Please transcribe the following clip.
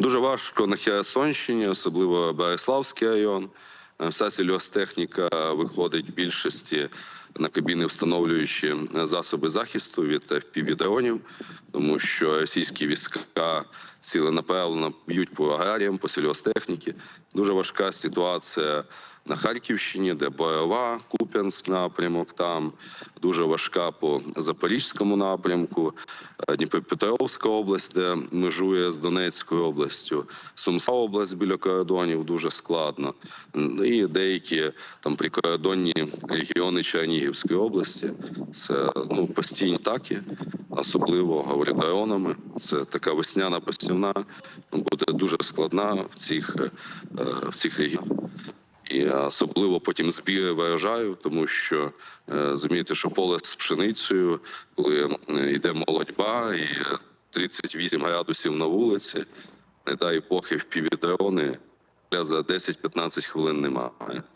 Дуже важко на Херсонщині, особливо Береславський район. Е, Вся сільгосптехніка виходить в більшості на кабіни, встановлюючи е, засоби захисту від FPV-дронів, тому що російські війська ціленаправленно б'ють по аграріям, по сільгосптехніці. Дуже важка ситуація на Харківщині, де Борова, Куп'янськ напрямок. Там дуже важка по Запорізькому напрямку, Е, Дніпропетровська область, де межує з Донецькою областю, Сумська область біля кордонів дуже складно. І деякі там прикордонні регіони Чернігівської області. Це ну постійні атаки, особливо говорю. Це така весняна посівна буде дуже складна в цих, е, в цих регіонах. І особливо потім збіри врожаю, тому що е, розумієте, що поле з пшеницею, коли е, йде молодьба і 38 градусів на вулиці, не дай Бог і в півдрони за 10-15 хвилин немає.